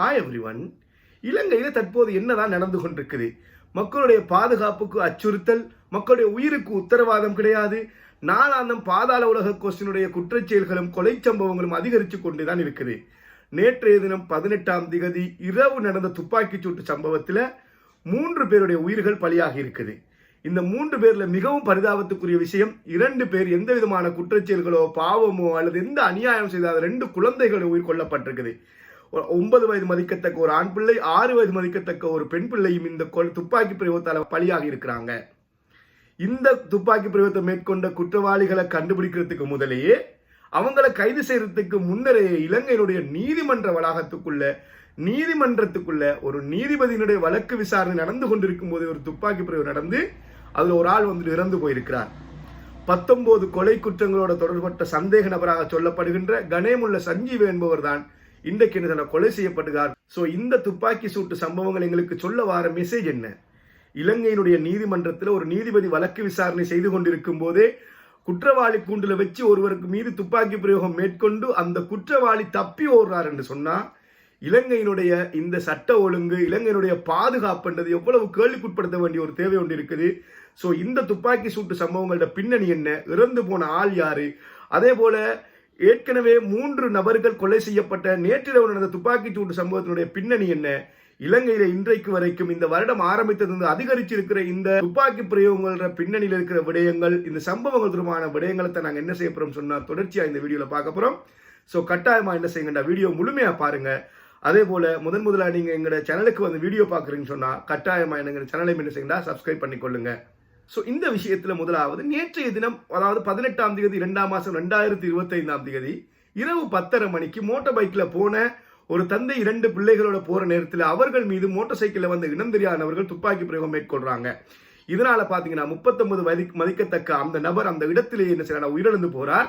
Hi everyone இலங்கையில் தற்போது என்னதான் நடந்து கொண்டிருக்குது? மக்களுடைய பாதுகாப்புக்கு அச்சுறுத்தல் மக்களுடைய உயிருக்கு உத்தரவாதம் கிடையாது. நாளாந்தம் பாதாள உலக கோஷினுடைய குற்றச்செயல்களும் கொலை சம்பவங்களும் அதிகரித்து கொண்டுதான் இருக்குது. நேற்றைய தினம் பதினெட்டாம் திகதி இரவு நடந்த துப்பாக்கிச் சூட்டு சம்பவத்தில் மூன்று பேருடைய உயிர்கள் பலியாகி இருக்குது. இந்த மூன்று பேர்ல மிகவும் பரிதாபத்துக்குரிய விஷயம் இரண்டு பேர் எந்த விதமான குற்றச்செயல்களோ பாவமோ அல்லது எந்த அநியாயம் செய்தாத ரெண்டு குழந்தைகள் உயிர் கொல்லப்பட்டிருக்குது. ஒன்பது வயது மதிக்கத்தக்க ஒரு ஆண் பிள்ளை ஆறு வயது மதிக்கத்தக்க ஒரு பெண் பிள்ளையும் இந்த துப்பாக்கி பிரயோகத்தால் பலியாகி இருக்கிறாங்க. இந்த துப்பாக்கி பிரயோகத்தை மேற்கொண்ட குற்றவாளிகளை கண்டுபிடிக்கிறதுக்கு முதலேயே அவங்களை கைது செய்யறதுக்கு முன்னரே இலங்கையினுடைய நீதிமன்ற வளாகத்துக்குள்ள நீதிமன்றத்துக்குள்ள ஒரு நீதிபதியினுடைய வழக்கு விசாரணை நடந்து கொண்டிருக்கும் போது ஒரு துப்பாக்கி பிரயோகம் நடந்து அதுல ஒரு ஆள் வந்து இறந்து போயிருக்கிறார். பத்தொன்பது கொலை குற்றங்களோட தொடர்பட்ட சந்தேக நபராக சொல்லப்படுகின்ற கணேமுள்ள சஞ்சீவ் என்பவர் தான் இன்றைக்கு என்ன கொலை செய்யப்படுகிறார் ஸோ இந்த துப்பாக்கி சூட்டு சம்பவங்கள் எங்களுக்கு சொல்ல வார மெசேஜ் என்ன? இலங்கையினுடைய நீதிமன்றத்தில் ஒரு நீதிபதி வழக்கு விசாரணை செய்து கொண்டிருக்கும் போதே குற்றவாளி கூண்டுல வச்சு ஒருவருக்கு மீது துப்பாக்கி பிரயோகம் மேற்கொண்டு அந்த குற்றவாளி தப்பி ஓடுறார் என்று சொன்னா இலங்கையினுடைய இந்த சட்ட ஒழுங்கு இலங்கையினுடைய பாதுகாப்புன்றது எவ்வளவு கேள்விக்குட்படுத்த வேண்டிய ஒரு தேவை ஒன்று இருக்குது. ஸோ இந்த துப்பாக்கி சூட்டு சம்பவங்களோட பின்னணி என்ன? இறந்து போன ஆள் யாரு? அதே போல ஏற்கனவே மூன்று நபர்கள் கொலை செய்யப்பட்ட நேற்றிரவு நடந்த துப்பாக்கிச் சூடு சம்பவத்தினுடைய பின்னணி என்ன? இலங்கையில இன்றைக்கு வரைக்கும் இந்த வருடம் ஆரம்பித்தது அதிகரிச்சிருக்கிற இந்த துப்பாக்கி பிரயோகங்கள பின்னணியில் இருக்கிற விடயங்கள் இந்த சம்பவங்கள் தொடர்பான விடயங்களை தான் நாங்கள் என்ன செய்ய போறோம் சொன்னா தொடர்ச்சியா இந்த வீடியோல பார்க்க போறோம். ஸோ கட்டாயமா என்ன செய்யுங்கடா வீடியோ முழுமையா பாருங்க. அதே போல முதன் முதலாக நீங்க எங்களோட சேனலுக்கு வந்து வீடியோ பாக்குறீங்கன்னு சொன்னா கட்டாயமா எங்க சேனலை என்ன செய்யுங்கடா சப்ஸ்கிரைப் பண்ணிக்கொள்ளுங்க. ஸோ இந்த விஷயத்தில் முதலாவது நேற்றைய தினம் அதாவது பதினெட்டாம் தேதி இரண்டாம் மாதம் ரெண்டாயிரத்தி இருபத்தைந்தாம் தேதி இரவு பத்தரை மணிக்கு மோட்டார் பைக்கில் போன ஒரு தந்தை இரண்டு பிள்ளைகளோட போகிற நேரத்தில் அவர்கள் மீது மோட்டார் சைக்கிளில் வந்த இனம் தெரியாதவர்கள் துப்பாக்கி பிரயோகம் மேற்கொள்கிறாங்க இதனால் பார்த்தீங்கன்னா முப்பத்தொன்பது வயது மதிக்கத்தக்க அந்த நபர் அந்த இடத்திலேயே என்ன செய்யறாங்க உயிரிழந்து போகிறார்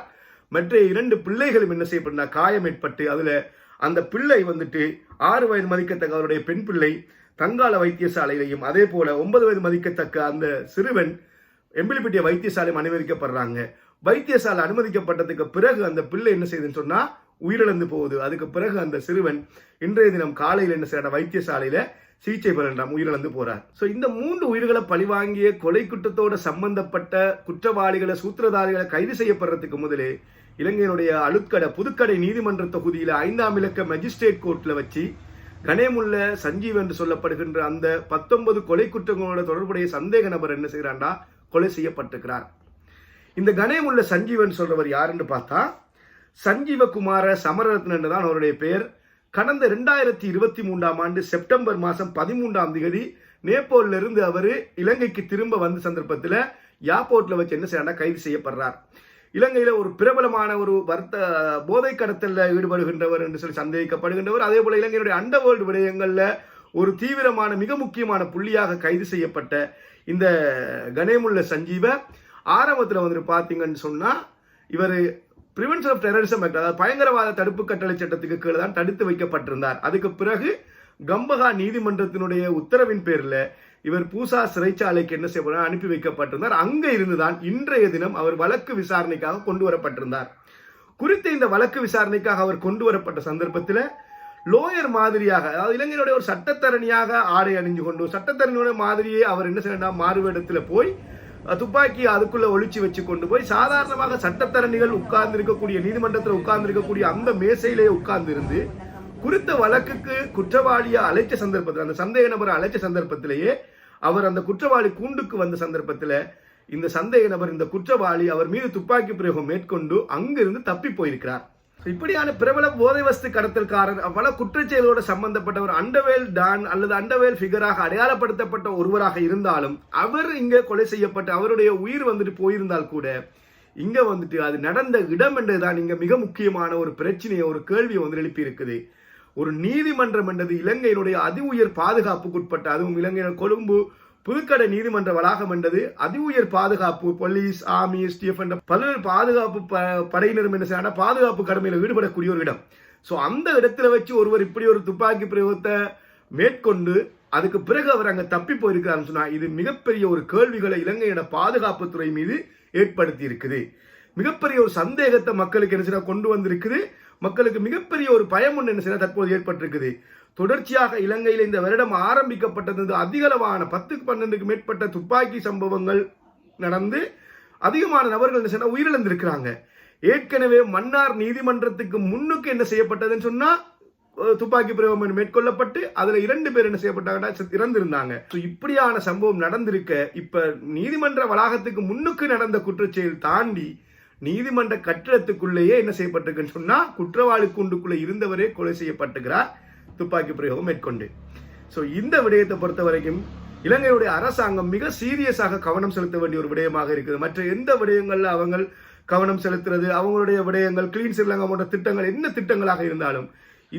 மற்ற இரண்டு பிள்ளைகளும் என்ன செய்யப்படுறா காயம் ஏற்பட்டு அதில் அந்த பிள்ளை வந்துட்டு ஆறு வயது மதிக்கத்தக்க அவருடைய பெண் பிள்ளை தங்கால வைத்தியசாலையிலையும் அதே போல ஒன்பது வயது மதிக்கத்தக்க அந்த சிறுவன் எம்பிலிப்பட்டிய வைத்தியசாலையும் அனுமதிக்கப்படுறாங்க. வைத்தியசாலை அனுமதிக்கப்பட்டதுக்கு பிறகு அந்த பிள்ளை என்ன செய்யுதுன்னு சொன்னா உயிரிழந்து போகுது. அதுக்கு பிறகு அந்த சிறுவன் இன்றைய தினம் காலையில் என்ன செய்யற வைத்தியசாலையில சிகிச்சை பெறலாம் உயிரிழந்து போறார். சோ இந்த மூன்று உயிர்களை பழிவாங்கிய கொலை குற்றத்தோட சம்பந்தப்பட்ட குற்றவாளிகளை சூத்திரதாரிகளை கைது செய்யப்படுறதுக்கு முதலே இலங்கையினுடைய அழுக்கடை புதுக்கடை நீதிமன்ற தொகுதியில ஐந்தாம் இலக்க மஜிஸ்ட்ரேட் கோர்ட்ல வச்சு கனேமுள்ள சஞ்சீவ் என்று சொல்லப்படுகின்ற அந்த பத்தொன்பது கொலை குற்றங்களோட தொடர்புடைய சந்தேக நபர் என்ன செய்கிறாண்டா கொலை செய்யப்பட்டிருக்கிறார். இந்த கணேமுள்ள சஞ்சீவன் சொல்றவர் யாருன்னு பார்த்தா சஞ்சீவகுமார சமரரத்னன் தான் அவருடைய பெயர். கடந்த ரெண்டாயிரத்தி இருபத்தி மூன்றாம் ஆண்டு செப்டம்பர் மாதம் பதிமூன்றாம் தேதி நேபாளிலிருந்து அவர் இலங்கைக்கு திரும்ப வந்த சந்தர்ப்பத்தில் ஏர்போர்ட்டில் வச்சு என்ன செய்யறாங்க கைது செய்யப்படுறார். இலங்கையில் ஒரு பிரபலமான ஒரு வர்த்த போதை கடத்தலில் ஈடுபடுகின்றவர் என்று சொல்லி சந்தேகிக்கப்படுகின்றவர். அதே போல இலங்கையுடைய அண்டர்வேர்ல்டு விடயங்களில் ஒரு தீவிரமான மிக முக்கியமான புள்ளியாக கைது செய்யப்பட்ட இந்த கணேமுள்ள சஞ்சீவ ஆரம்பத்தில் வந்துட்டு பார்த்தீங்கன்னு சொன்னால் இவர் பிரிவென்ஷன் ஆஃப் டெரரிசம் ஆக்ட் அதாவது பயங்கரவாத தடுப்பு கட்டளை சட்டத்துக்கு கீழே தான் தடுத்து வைக்கப்பட்டிருந்தார். அதுக்கு பிறகு கம்பகா நீதிமன்றத்தினுடைய உத்தரவின் பேரில் இவர் பூசா சிறைச்சாலைக்கு என்ன செய்ய அனுப்பி வைக்கப்பட்டிருந்தார். அங்கே இருந்துதான் இன்றைய தினம் அவர் வழக்கு விசாரணைக்காக கொண்டு வரப்பட்டிருந்தார். குறித்த இந்த வழக்கு விசாரணைக்காக அவர் கொண்டு வரப்பட்ட சந்தர்ப்பத்தில் லோயர் மாதிரியாக அதாவது இளைஞருடைய ஒரு சட்டத்தரணியாக ஆடை அணிஞ்சு கொண்டு சட்டத்தரணியோட மாதிரியே அவர் என்ன செய்யணும் மாறுவேடத்தில் போய் துப்பாக்கி அதுக்குள்ள ஒழிச்சு வச்சு கொண்டு போய் சாதாரணமாக சட்டத்தரணிகள் உட்கார்ந்து இருக்கக்கூடிய நீதிமன்றத்தில் உட்கார்ந்து இருக்கக்கூடிய அந்த மேசையிலேயே உட்கார்ந்து இருந்து குறித்த வழக்குக்கு குற்றவாளியை அழைச்ச சந்தர்ப்பத்தில் அந்த சந்தேக நபரை அழைச்ச சந்தர்ப்பத்திலேயே அவர் அந்த குற்றவாளி கூண்டுக்கு வந்த சந்தர்ப்பத்தில் இந்த சந்தேக நபர் இந்த குற்றவாளி அவர் மீது துப்பாக்கி பிரயோகம் மேற்கொண்டு அங்கிருந்து தப்பி போயிருக்கிறார். இப்படியான பிரபல போதை வஸ்து கடத்தல்காரர் பல குற்றச்செயலோடு சம்பந்தப்பட்ட ஒரு அண்டவேல் டான் அல்லது அண்டவேல் ஃபிகராக அடையாளப்படுத்தப்பட்ட ஒருவராக இருந்தாலும் அவர் இங்கே கொலை செய்யப்பட்ட அவருடைய உயிர் வந்துட்டு போயிருந்தால் கூட இங்கே வந்துட்டு அது நடந்த இடம் என்றுதான் இங்கே மிக முக்கியமான ஒரு பிரச்சனையை ஒரு கேள்வியை வந்து எழுப்பியிருக்குது. ஒரு நீதிமன்றம் என்றது இலங்கையினுடைய அதி உயர் பாதுகாப்புக்குட்பட்ட அதுவும் இலங்கையின் கொழும்பு புதுக்கடை நீதிமன்ற வளாகம் என்றது அதி உயர் பாதுகாப்பு போலீஸ் ஆர்மி எஸ்டிஎஃப் என்ற பல்வேறு பாதுகாப்பு படையினரும் என்ன செய்யணும் பாதுகாப்பு கடமையில் ஈடுபடக்கூடிய ஒரு இடம். ஸோ அந்த இடத்துல வச்சு ஒருவர் இப்படி ஒரு துப்பாக்கி பிரயோகத்தை மேற்கொண்டு அதுக்கு பிறகு அவர் அங்கே தப்பி போயிருக்கிறார்னு சொன்னால் இது மிகப்பெரிய ஒரு கேள்விகளை இலங்கையோட பாதுகாப்புத்துறை மீது ஏற்படுத்தி இருக்குது மிகப்பெரிய ஒரு சந்தேகத்தை மக்களுக்கு என்ன செய்ய கொண்டு வந்திருக்குது. மக்களுக்கு மிகப்பெரிய ஒரு பயம் ஒன்று என்ன செய்ய தற்போது ஏற்பட்டிருக்குது. தொடர்ச்சியாக இலங்கையில் இந்த வருடம் ஆரம்பிக்கப்பட்டது அதிகளவான பத்துக்கு பன்னெண்டுக்கு மேற்பட்ட துப்பாக்கி சம்பவங்கள் நடந்து அதிகமான நபர்கள் என்ன செய்யணும் உயிரிழந்திருக்கிறாங்க. ஏற்கனவே மன்னார் நீதிமன்றத்துக்கு முன்னுக்கு என்ன செய்யப்பட்டதுன்னு சொன்னா துப்பாக்கி பிரயோகம் மேற்கொள்ளப்பட்டு அதுல இரண்டு பேர் என்ன செய்யப்பட்டாங்கன்னா இறந்திருந்தாங்க. இப்படியான சம்பவம் நடந்திருக்க இப்ப நீதிமன்ற வளாகத்துக்கு முன்னுக்கு நடந்த குற்றச்செயல் தாண்டி நீதிமன்ற கட்டிடத்துக்குள்ளேயே என்ன செய்யப்பட்டிருக்குன்னு சொன்னா குற்றவாளி கூண்டுக்குள்ள இருந்தவரே கொலை செய்யப்பட்டுகிறார். துப்பாக்கி பிரயோகம் மேற்கொண்டு. ஸோ இந்த விடயத்தை பொறுத்த வரைக்கும் இலங்கையுடைய அரசாங்கம் மிக சீரியஸாக கவனம் செலுத்த வேண்டிய ஒரு விடயமாக இருக்குது. மற்ற எந்த விடயங்கள்ல அவங்க கவனம் செலுத்துறது அவங்களுடைய விடயங்கள் கிளீன் ஸ்ரீலங்கா போன்ற திட்டங்கள் என்ன திட்டங்களாக இருந்தாலும்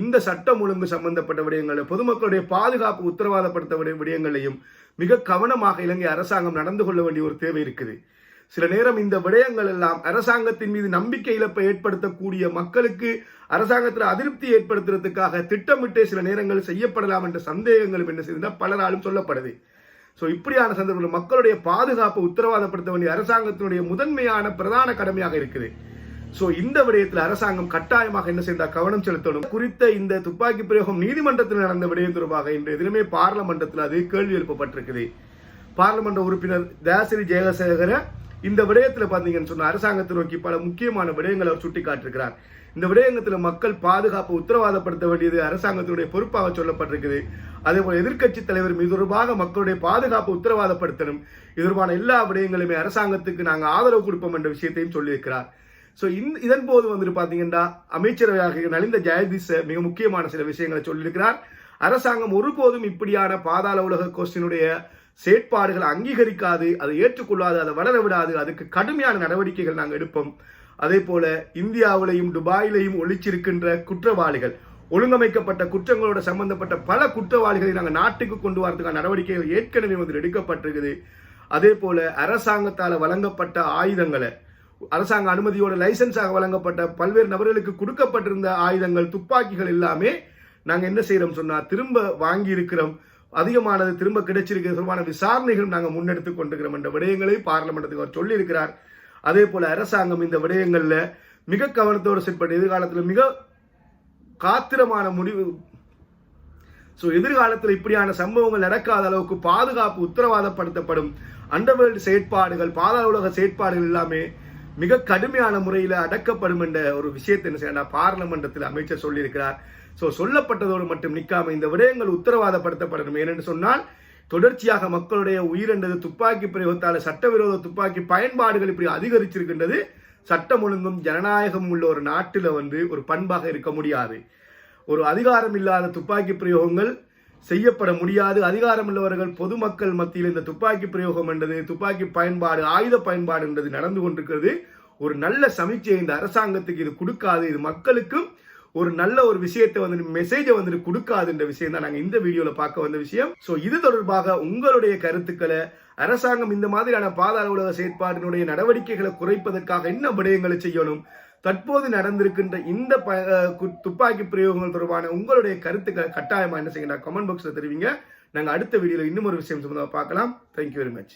இந்த சட்டம் ஒழுங்கு சம்பந்தப்பட்ட விடயங்கள் பொதுமக்களுடைய பாதுகாப்பு உத்தரவாதப்படுத்த விடயங்களையும் மிக கவனமாக இலங்கை அரசாங்கம் நடந்து கொள்ள வேண்டிய ஒரு தேவை இருக்குது. சில நேரம் இந்த விடயங்கள் எல்லாம் அரசாங்கத்தின் மீது நம்பிக்கை இழப்பை ஏற்படுத்தக்கூடிய மக்களுக்கு அரசாங்கத்தில் அதிருப்தி ஏற்படுத்துறதுக்காக திட்டமிட்டே சில நேரங்கள் செய்யப்படலாம் என்ற சந்தேகங்களும் என்ன செய்தால் பலராலும் சொல்லப்படுது. ஸோ இப்படியான சந்தர்ப்பங்கள் மக்களுடைய பாதுகாப்பை உத்தரவாதப்படுத்த வேண்டிய அரசாங்கத்தினுடைய முதன்மையான பிரதான கடமையாக இருக்குது. ஸோ இந்த விடயத்தில் அரசாங்கம் கட்டாயமாக என்ன செய்தால் கவனம் செலுத்தணும். குறித்த இந்த துப்பாக்கி பிரயோகம் நீதிமன்றத்தில் நடந்த விடயம் தொடர்பாக இன்றைய தினமே பார்லமெண்டத்தில் அது கேள்வி எழுப்பப்பட்டிருக்குது. பார்லமெண்ட் உறுப்பினர் தயாசிரி ஜெயசேகர இந்த விடயத்தில் பார்த்தீங்கன்னு சொன்ன அரசாங்கத்தை நோக்கி பல முக்கியமான விடயங்களை அவர் சுட்டிக்காட்டிருக்கிறார் இந்த விடயங்கத்துல மக்கள் பாதுகாப்பு உத்தரவாதப்படுத்த வேண்டியது அரசாங்கத்தினுடைய பொறுப்பாக சொல்லப்பட்டிருக்குது. அதேபோல் எதிர்க்கட்சி தலைவர் இது தொடர்பாக மக்களுடைய பாதுகாப்பு உத்தரவாதப்படுத்தணும். இது தொடர்பான எல்லா விடயங்களுமே அரசாங்கத்துக்கு நாங்கள் ஆதரவு கொடுப்போம் என்ற விஷயத்தையும் சொல்லியிருக்கிறார். ஸோ இந் இதன் போது வந்துட்டு பாத்தீங்கன்னா அமைச்சரவையாக நலிந்த ஜெயதீச மிக முக்கியமான சில விஷயங்களை சொல்லியிருக்கிறார். அரசாங்கம் ஒருபோதும் இப்படியான பாதாள உலக கோஷ்டினுடைய செயற்பாடுகளை அங்கீகரிக்காது அதை ஏற்றுக்கொள்ளாது அதை வளர விடாது. அதுக்கு கடுமையான நடவடிக்கைகள் நாங்கள் எடுப்போம். அதே போல இந்தியாவிலையும் துபாயிலையும் ஒழிச்சிருக்கின்ற குற்றவாளிகள் ஒழுங்கமைக்கப்பட்ட குற்றங்களோட சம்பந்தப்பட்ட பல குற்றவாளிகளை நாங்கள் நாட்டுக்கு கொண்டு வரதுக்கான நடவடிக்கைகள் ஏற்கனவே வந்து எடுக்கப்பட்டிருக்குது. அதே போல அரசாங்கத்தால் வழங்கப்பட்ட ஆயுதங்களை அரசாங்க அனுமதியோட லைசன்ஸாக வழங்கப்பட்ட பல்வேறு நபர்களுக்கு கொடுக்கப்பட்டிருந்த ஆயுதங்கள் துப்பாக்கிகள் எல்லாமே நாங்கள் என்ன செய்கிறோம் சொன்னால் திரும்ப வாங்கி இருக்கிறோம் அதிகமானது திரும்ப கிடைச்சிருக்கிற தொடர்பான விசாரணைகள் நாங்கள் முன்னெடுத்து கொண்டிருக்கிறோம். என்ற விடயங்களை பார்லமெண்டத்துக்கு அவர் சொல்லியிருக்கிறார். அதே போல அரசாங்கம் இந்த விடயங்களில் மிக கவனத்தோடு செயல்பட்டு எதிர்காலத்தில் மிக காத்திரமான முடிவு. ஸோ எதிர்காலத்தில் இப்படியான சம்பவங்கள் நடக்காத அளவுக்கு பாதுகாப்பு உத்தரவாதப்படுத்தப்படும். அண்டர்வேல்டு செயற்பாடுகள் பாதாள உலக செயற்பாடுகள் எல்லாமே மிக கடுமையான முறையில் அடக்கப்படும் என்ற ஒரு விஷயத்தை என்ன செய்யணும் பார்லமெண்டத்தில் அமைச்சர் சொல்லியிருக்கிறார். ஸோ சொல்லப்பட்டதோடு மட்டும் நிற்காம இந்த விடயங்கள் உத்தரவாதப்படுத்தப்படணும். ஏனென்று சொன்னால் தொடர்ச்சியாக மக்களுடைய உயிரென்றது துப்பாக்கி பிரயோகத்தால் சட்டவிரோத துப்பாக்கி பயன்பாடுகள் இப்படி அதிகரிச்சிருக்கின்றது. சட்டம் ஒழுங்கும் ஜனநாயகம் உள்ள ஒரு நாட்டில் வந்து ஒரு பண்பாக இருக்க முடியாது. ஒரு அதிகாரம் இல்லாத துப்பாக்கி பிரயோகங்கள் செய்யப்பட முடியாது. அதிகாரம் உள்ளவர்கள் பொதுமக்கள் மத்தியில் இந்த துப்பாக்கி பிரயோகம் என்றது துப்பாக்கி பயன்பாடு ஆயுத பயன்பாடு என்றது நடந்து கொண்டிருக்கிறது. ஒரு நல்ல சமீட்சை இந்த அரசாங்கத்துக்கு இது கொடுக்காது. இது மக்களுக்கும் ஒரு நல்ல ஒரு விஷயத்தை வந்து மெசேஜை வந்துட்டு கொடுக்காதுன்ற விஷயம் தான் நாங்கள் இந்த வீடியோவில் பார்க்க வந்த விஷயம். ஸோ இது தொடர்பாக உங்களுடைய கருத்துக்களை அரசாங்கம் இந்த மாதிரியான பாதாள உலக செயற்பாட்டினுடைய நடவடிக்கைகளை குறைப்பதற்காக என்ன விடயங்களை செய்யணும் தற்போது நடந்திருக்கின்ற இந்த ப கு- துப்பாக்கி பிரயோகங்கள் தொடர்பான உங்களுடைய கருத்துக்களை கட்டாயமாக என்ன செய்யுங்க கமெண்ட் பாக்ஸில் தெரிவிங்க. நாங்கள் அடுத்த வீடியோவில் இன்னும் ஒரு விஷயம் சம்பந்தமாக பார்க்கலாம். Thank you very much